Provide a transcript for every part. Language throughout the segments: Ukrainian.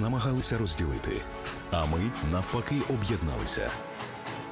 Намагалися розділити, а ми навпаки об'єдналися.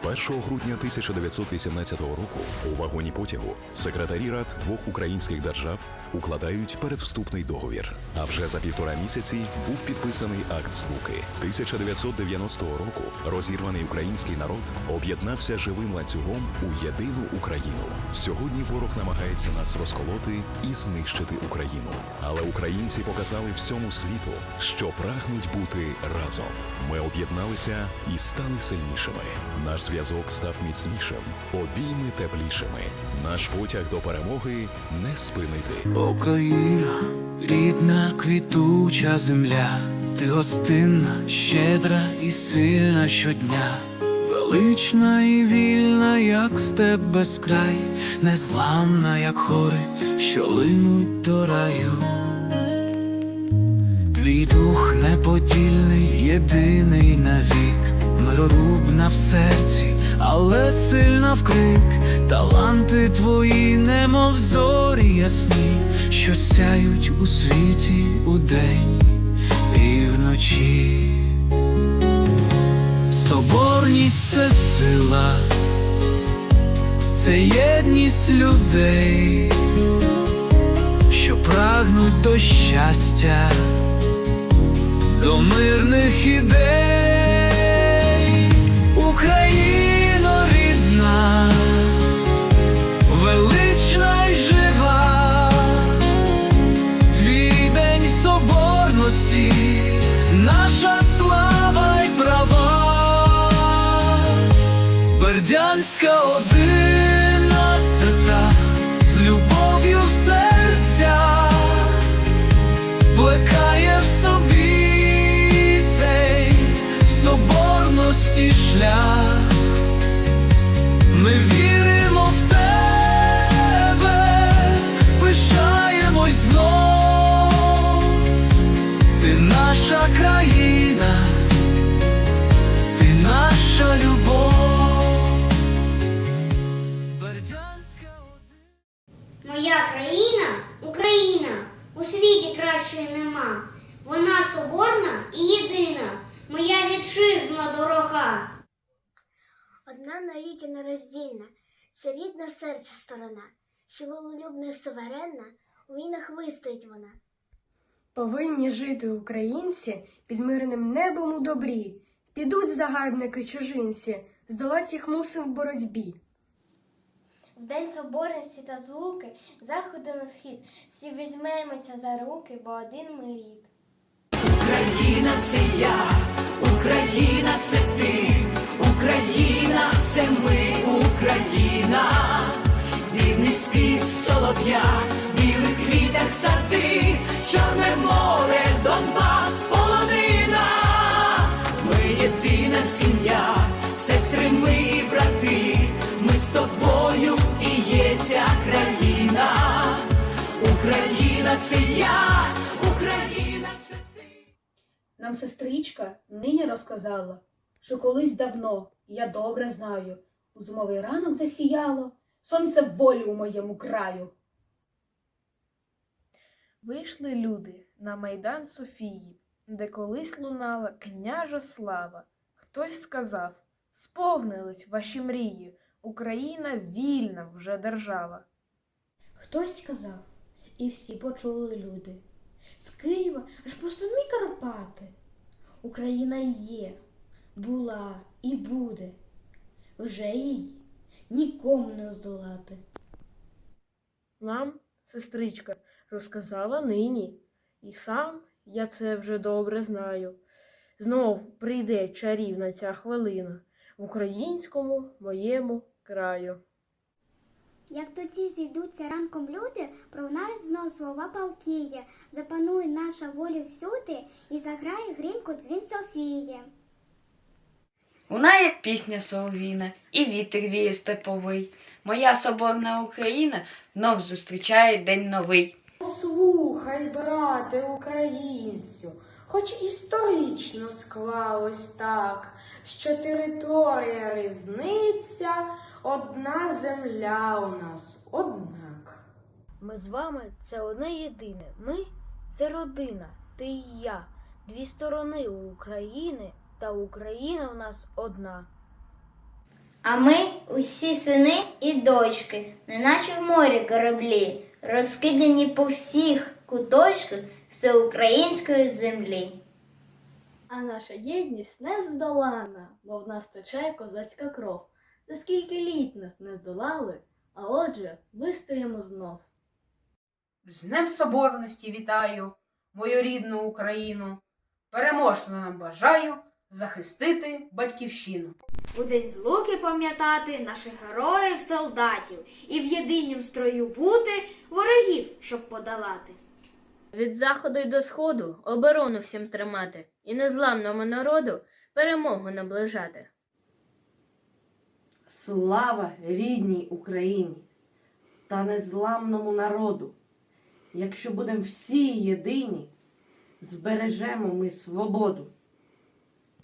1 грудня 1918 року у вагоні потягу секретарі рад двох українських держав укладають передвступний договір. А вже за півтора місяці був підписаний акт Слуки. 1990 року розірваний український народ об'єднався живим ланцюгом у єдину Україну. Сьогодні ворог намагається нас розколоти і знищити Україну. Але українці показали всьому світу, що прагнуть бути разом. Ми об'єдналися і стали сильнішими. Наш зв'язок став міцнішим, обійми теплішими. Наш потяг до перемоги не спинити. Україна, рідна квітуча земля, ти гостинна, щедра і сильна щодня, велична і вільна, як степ без край, незламна, як гори, що линуть до раю. Твій дух неподільний, єдиний навік, миролюбна в серці, але сильна в крик. Таланти твої, немов зорі ясні, що сяють у світі удень і вночі. Соборність це сила, це єдність людей, що прагнуть до щастя до мирних ідей, шлях. Ми віримо в тебе, пишаємось знов. Ти наша країна, ти наша любов. Моя країна Україна. У світі кращої нема. Вона соборна і єдина. Моя вітчизна дорога. Одна навіки нероздільна, це рідна серцю сторона, що волелюбна і суверенна, у війнах вистоїть вона. Повинні жити українці під мирним небом у добрі. Підуть загарбники чужинці, здолать їх мусим в боротьбі. В день соборності та злуки, заходи на схід, всі візьмемося за руки, бо один ми рід. Україна це я, Україна це ти, Україна це ми, Україна, дивний спів солов'я, білих квітах сади, Чорне море, Донбас, полонина, ми єдина сім'я, сестри, ми і брати, ми з тобою і є ця країна, Україна це я, Україна це ти. Нам сестричка нині розказала, що колись давно, я добре знаю, у зимовий ранок засіяло сонце волі у моєму краю. Вийшли люди на майдан Софії, де колись лунала княжа слава. Хтось сказав: сповнились ваші мрії, Україна вільна вже держава. Хтось сказав, і всі почули люди. З Києва аж по самі Карпати. Україна є, була і буде. Вже її нікому не здолати. Нам сестричка розказала нині, і сам я це вже добре знаю. Знов прийде чарівна ця хвилина в українському моєму краю. Як тоді зійдуться ранком люди, пролунають знов слова Палкія, запанує наша воля всюди і заграє грімко дзвін Софії. Лунає пісня солов'їна, і вітер віє степовий. Моя соборна Україна знов зустрічає день новий. Слухай, брате українцю, хоч історично склалось так, що територія різниця, одна земля у нас однак. Ми з вами це одне єдине. Ми це родина, ти і я, дві сторони України, та Україна в нас одна. А ми усі сини і дочки, неначе в морі кораблі, розкидані по всіх куточках всеукраїнської землі. А наша єдність нездоланна, бо в нас тече козацька кров. За скільки літ нас не здолали, а отже, вистоїмо знов. З Днем Соборності вітаю мою рідну Україну. Переможно нам бажаю захистити батьківщину. У день злуки пам'ятати наших героїв, солдатів і в єдинім строю бути ворогів, щоб подолати. Від заходу й до сходу оборону всім тримати і незламному народу перемогу наближати. Слава рідній Україні та незламному народу. Якщо будемо всі єдині, збережемо ми свободу.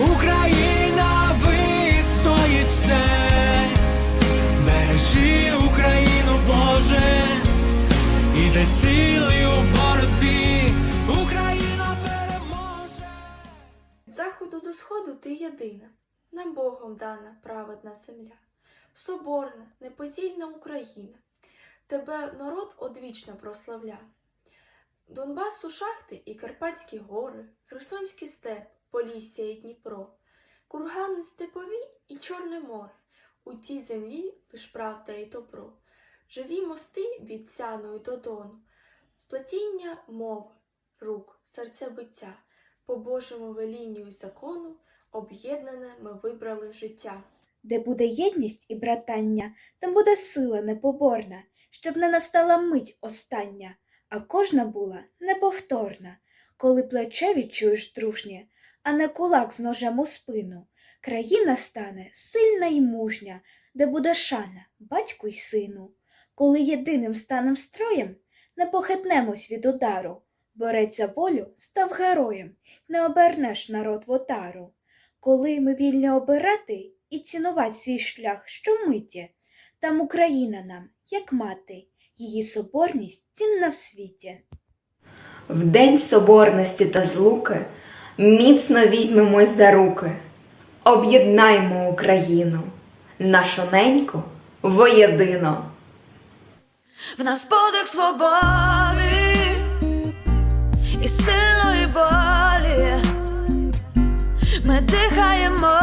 Україна вистоїть все, бережи Україну, Боже, і дай сили у боротьбі, Україна переможе. Заходу до сходу ти єдина, нам Богом дана праведна земля, соборна, непозільна Україна, тебе народ одвічно прославля. Донбасу шахти і Карпатські гори, Херсонський степ, Полісся і Дніпро, кургани степові і Чорне море, у тій землі лиш правда і добро, живі мости від Сяну й до Дону, сплетіння мови, рук, серцебиття, по Божому велінню й закону, об'єднане ми вибрали життя. Де буде єдність і братання, там буде сила непоборна, щоб не настала мить остання, а кожна була неповторна. Коли плече відчуєш дружнє, а не кулак з ножем у спину, країна стане сильна й мужня, де буде шана батьку й сину. Коли єдиним станем строєм, не похитнемось від удару, борець за волю став героєм, не обернеш народ в отару. Коли ми вільні обирати і цінувати свій шлях щомиті, там Україна нам, як мати, її соборність цінна в світі. В день соборності та злуки міцно візьмемось за руки, об'єднаймо Україну, нашу неньку воєдино. В нас подих свободи і сильної волі. Ми дихаємо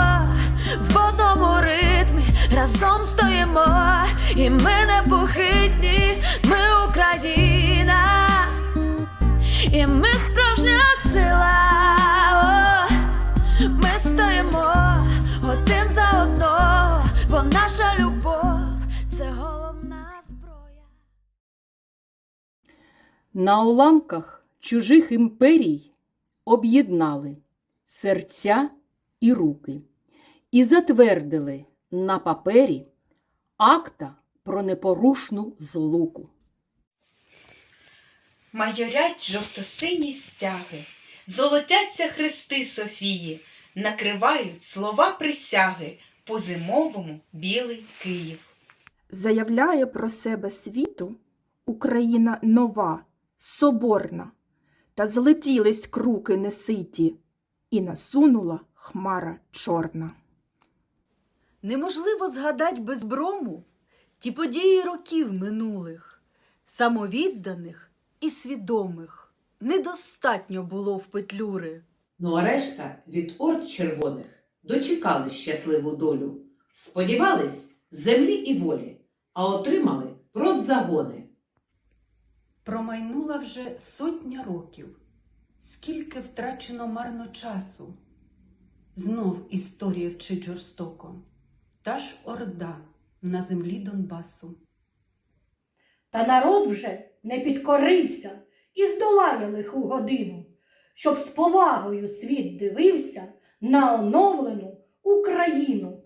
в одному ритмі, разом стоїмо, і ми непохитні, ми Україна, і ми справжня сила. О, ми стоїмо один за одного, бо наша любов це головна зброя. На уламках чужих імперій об'єднали серця і руки і затвердили на папері акта про непорушну злуку. Майорять жовто-сині стяги, золотяться хрести Софії, накривають слова присяги по зимовому білий Київ. Заявляє про себе світу Україна нова, соборна, та злетілись круки неситі, і насунула хмара чорна. Неможливо згадать без брому ті події років минулих, самовідданих і свідомих, недостатньо було в Петлюри. Ну а решта від орд червоних дочекали щасливу долю, сподівались землі і волі, а отримали продзагони. Промайнула вже сотня років, скільки втрачено марно часу. Знов історія вчить жорстоко, та ж орда на землі Донбасу. Та народ вже не підкорився і здолає лиху годину, щоб з повагою світ дивився на оновлену Україну.